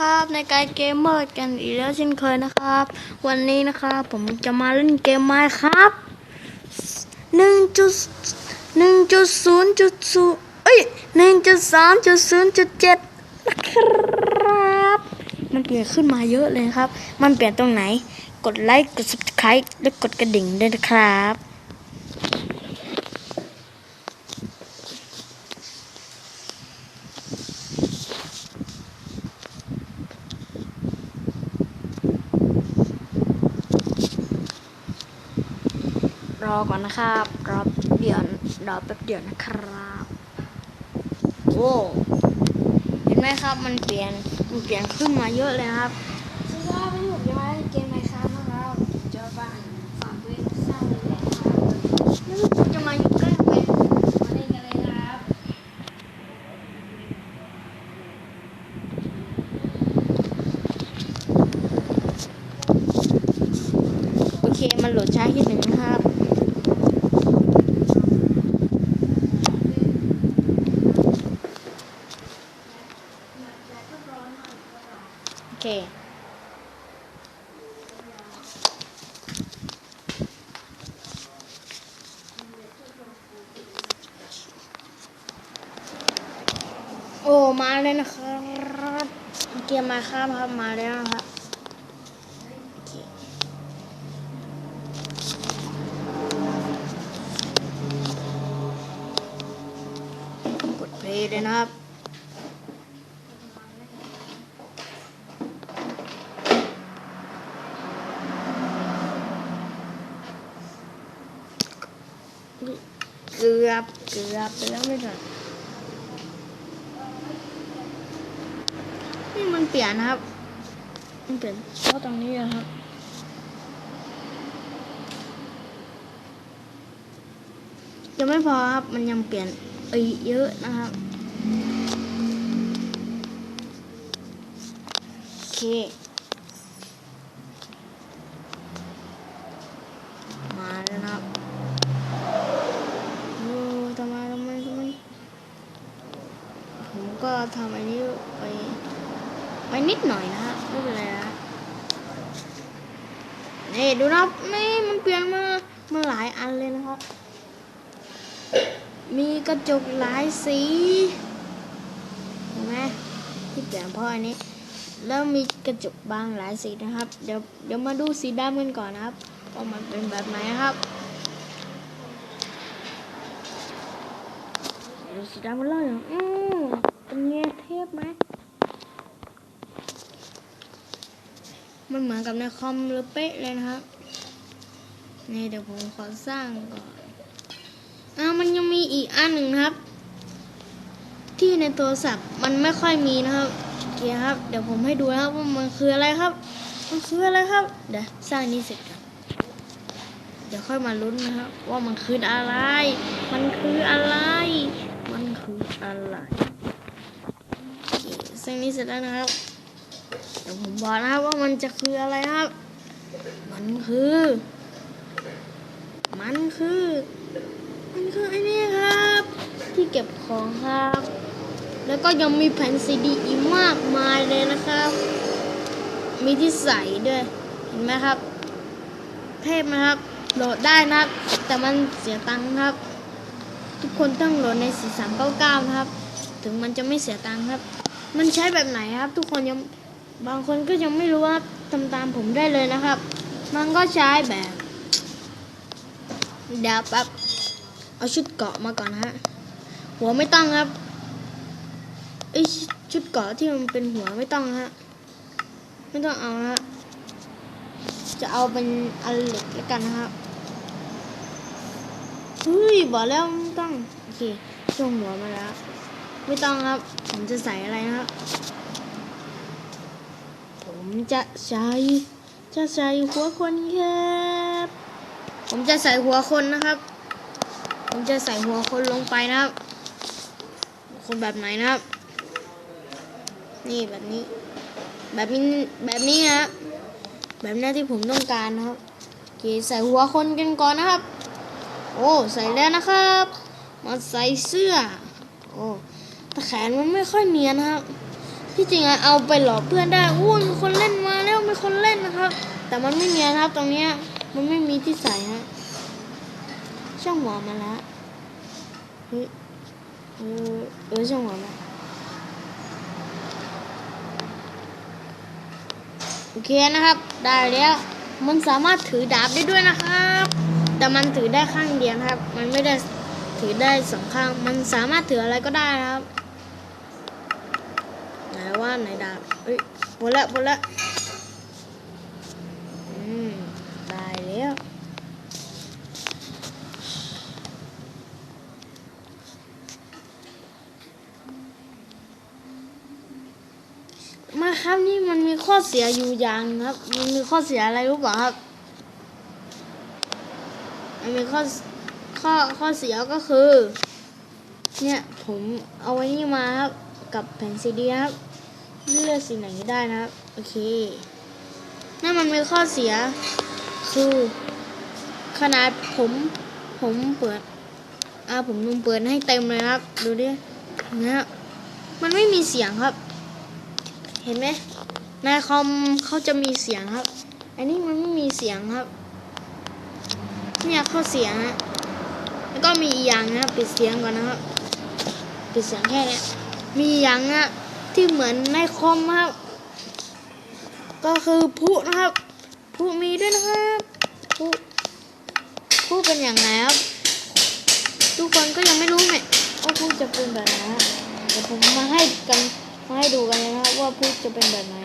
นะครับในการเกมเมอร์กันอีกแล้วเช่นเคยนะครับ วันนี้นะครับผมจะมาเล่นเกมไม้ครับหนึ่งจุดหนึ่งจุดศูนย์จุดศูนย์เอ้ยหนึ่งจุดสามจุดศูนย์จุดเจ็ดนะครับมันเปลี่ยนขึ้นมาเยอะเลยครับ มันเปลี่ยนตรงไหน กดไลค์กด subscribe และกดกระดิ่งด้วยนะครับ อก่อนนะครับรอเดี๋ยวรอแป๊บเดียวนะครับโอ้เห็นไหมครับมันเปลี่ยนมันเปลี่ยนขึ้นมาเยอะเลยครับสวัสดีครับพี่ผมจะมาเล่นเกมไมค์ครับนะครับเจอบ้านฝากด้วยสร้างเลยนะครับจะมาอยู่ใกล้ไปมาเล่นกันเลยครับ โอเค มันโหลดช้าที่หนึ่งนะครับ โอเค โอ้มาเลยนะครับเกมมาครับครับมาแล้วนะครับกดเพลย์เลยนะครับเกือบเกือบไปแล้วไม่ทันนี่มัน เปลี่ยนนะครับมันเปลี่ยนเพราะตรงนี้นะครับยังไม่พอครับ มันยังเปลี่ยนอีกเยอะนะครับโอเคมาแล้วนะครับโอ้ทำไมทำไมทำไมผมก็ทำอันนี้ไป ไปนิดหน่อยนะฮะไม่เป็นไรนะนี่ดูนะนี่มันเปลี่ยนมามาหลายอันเลยนะครับ มีกระจกหลายสีเห็นไหมที่เปลี่ยนเพราะอันนี้แล้วมีกระจกบางหลายสีนะครับ เดี๋ยวเดี๋ยวมาดูสีดำกันก่อนนะครับว่ามันเป็นแบบไหนครับดูสีดำมันเลยเหรออืมเป็นไงเทพไหม มันเหมือนกับในคอมเลยเป๊ะเลยนะครับ นี่เดี๋ยวผมขอสร้างก่อนอ้าวมันยังมีอีกอันหนึ่งครับ ที่ในโทรศัพท์มันไม่ค่อยมีนะครับโอเคครับ เดี๋ยวผมให้ดูนะครับว่ามันคืออะไรครับ มันคืออะไรครับ เดี๋ยวสร้างนี้เสร็จก่อนเดี๋ยวค่อยมาลุ้นนะครับ ว่ามันคืออะไร มันคืออะไร มันคืออะไรเสร้างนี้เสร็จแล้วนะครับ ดี๋ยวผมบอกนะครับว่ามันจะคืออะไรครับ มันคือ มันคือ มันคือไอ้นี่ครับ ที่เก็บของครับ แล้วก็ยังมีแผ่นซีดีอีกมากมายเลยนะครับ มีที่ใส่ด้วย เห็นไหมครับ เทพนะครับ โหลดได้นะครับ แต่มันเสียตังค์ครับ ทุกคนต้องโหลดใน 4399 นะครับ ถึงมันจะไม่เสียตังค์ครับ มันใช้แบบไหนครับ ทุกคนยัง บางคนก็ยังไม่รู้ว่าทำตามผมได้เลยนะครับ มันก็ใช้แบบเดี๋ยวแป๊บเอาชุดเกาะมาก่อนนะฮะ หัวไม่ต้องครับไอชุดเกาะที่มันเป็นหัวไม่ต้องฮะ ไม่ต้องเอาฮะ จะเอาเป็นอันเหล็กแล้วกันนะครับเฮ้ยบอกแล้วไม่ต้อง โอเคช่วงหัวมาแล้ว ไม่ต้องครับ ผมจะใส่อะไรนะครับ จะใส่จะใส่หัวคนครับ ผมจะใส่หัวคนนะครับ ผมจะใส่หัวคนลงไปนะครับ คนแบบไหนนะครับ นี่แบบนี้ แบบนี้แบบนี้นะแบบนี้ที่ผมต้องการนะครับโอเคใส่หัวคนกันก่อนนะครับ โอ้ใส่แล้วนะครับมาใส่เสื้อ โอ้แต่แขนมันไม่ค่อยเนียนนะครับ ที่จริงอะเอาไปหลอกเพื่อนได้อู้มีคนเล่นมาแล้วมีคนเล่นนะครับ แต่มันไม่มีนะครับ ตรงเนี้ยมันไม่มีที่ใส่ฮะช่างหัวมันละเฮ้ยเออเออช่างหัวมันโอเคนะครับ ได้แล้ว มันสามารถถือดาบได้ด้วยนะครับ แต่มันถือได้ข้างเดียวครับ มันไม่ได้ถือได้สองข้าง มันสามารถถืออะไรก็ได้นะครับ ไหนว่าไหนดาบเอ้ยหมดละหมดละอืมได้แล้วมาครับนี่มันมีข้อเสียอยู่อย่างหนึ่งครับ มันมีข้อเสียอะไรรู้เปล่าครับ มันมีข้อข้อข้อเสียก็คือ เนี่ยผมเอาไว้นี่มาครับ กับแผ่นซีดีครับ เลือกสิ่งไหนก็ได้นะครับ โอเคนั่นมันมีข้อเสีย คือ ขนาดผมผมเปิด อ่าผมลงเปิดให้เต็มเลยครับ ดูดินะครับมันไม่มีเสียงครับ เห็นไหมในคอมเขาจะมีเสียงครับ อันนี้มันไม่มีเสียงครับ เนี่ยข้อเสียงฮะแล้วก็มีอีกอย่างนะปิดเสียงก่อนนะครับ ปิดเสียงแค่นี้มีอย่างนะ ที่เหมือนในคอมครับ ก็คือผู้นะครับผู้มีด้วยนะครับผู้ผู้เป็นอย่างไรครับ ทุกคนก็ยังไม่รู้ไหมว่าผู้จะเป็นแบบไหนเดี๋ยวผมมาให้กันมาให้ดูกันเลยนะครับว่าผู้จะเป็นแบบไหน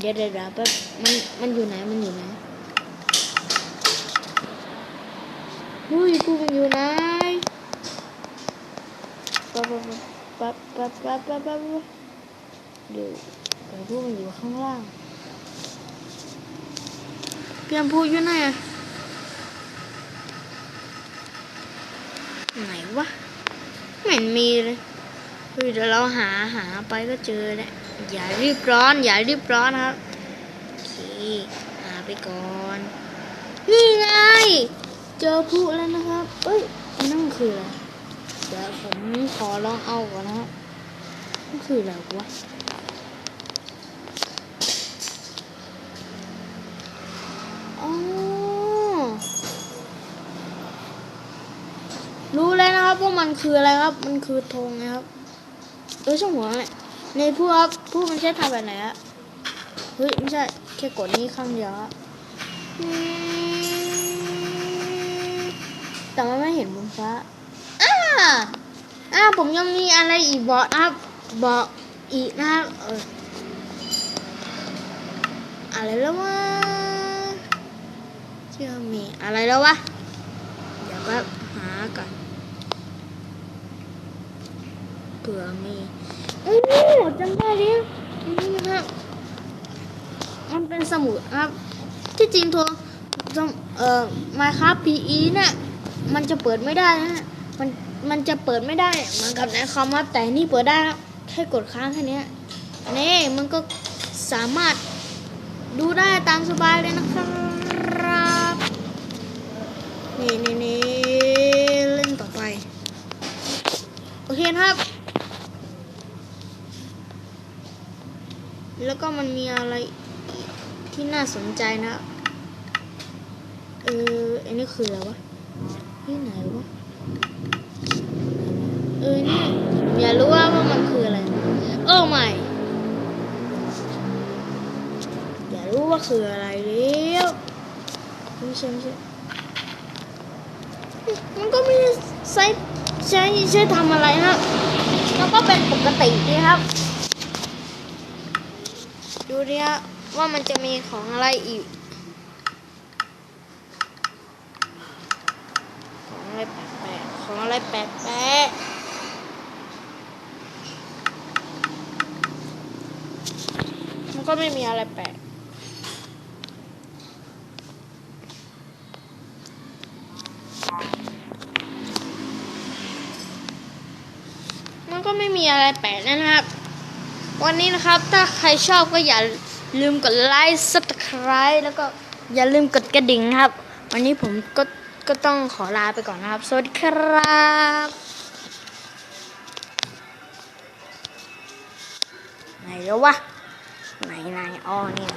เดี๋ยวเดี๋ยวเดี๋ยวแป๊บมันมันอยู่ไหนมันอยู่ไหนเฮ้ยผู้มันอยู่ไหนปั๊บปั๊บปั๊บปั๊บปั๊บปั๊บปั๊บ เดี๋ยวเดี๋ยวผู้มันอยู่ข้างล่างเตรียมผู้อยู่ไหนไหนวะไม่เห็นมีเลยเฮ้ยเดี๋ยวเราหาหาไปก็เจอแหละอย่ารีบร้อน อย่ารีบร้อนครับโอเคหาไปก่อน นี่ไง เจอผู้แล้วนะครับเอ้ยนั่นคืออะไรเดี๋ยวผมขอลองเอาก่อนนะครับนั่นคืออะไรวะอ๋อ รู้แล้วนะครับว่ามันคืออะไรครับ มันคือธงนะครับเออช่างหัวแหละในผู้ครับผู้มันใช้ทำแบบไหนอะเฮ้ยไม่ใช่แค่กดนี้ข้างเดียวอะแต่มันไม่เห็นบนฟ้าอ่าอ่าผมยังมีอะไรอีกบอกนะครับบอกอีกนะครับเอออะไรแล้ววะเชื่อมีอะไรแล้ววะเดี๋ยวแป๊บ ก่อนเผื่อมีโอ้จำได้ดินี่ครับมันเป็นสมุดครับ ที่จริงตัวสมเอ่อมาครับ PE เนี่ยมันจะเปิดไม่ได้นะมันมันจะเปิดไม่ได้เหมือนกับในคอมครับแต่นี่เปิดได้ครับแค่กดค้างแค่นี้นี่มันก็สามารถดูได้ตามสบายเลยนะครับ นี่นี่นี่เล่นต่อไป โอเคนะครับ แล้วก็มันมีอะไรที่น่าสนใจนะ เอออันนี้คืออะไรวะที่ไหนวะ เออเนี่ยอย่ารู้ว่าว่ามันคืออะไรเออไม่ อย่ารู้ว่าคืออะไรแล้วไม่ใช่ไม่ใช่มันก็ไม่ได้ใช้ใช้ใช้ทำอะไรนะครับมันก็เป็นปกติดีครับ ดูดิฮะว่ามันจะมีของอะไรอีก ของอะไรแปลกๆของอะไรแปลกๆมันก็ไม่มีอะไรแปลก มันก็ไม่มีอะไรแปลกนะครับ วันนี้นะครับถ้าใครชอบก็อย่าลืมกดไลค์ subscribe แล้วก็อย่าลืมกดกระดิ่งครับ วันนี้ผมก็ก็ต้องขอลาไปก่อนนะครับ สวัสดีครับไหนแล้ววะไหนไหนอ๋อนี่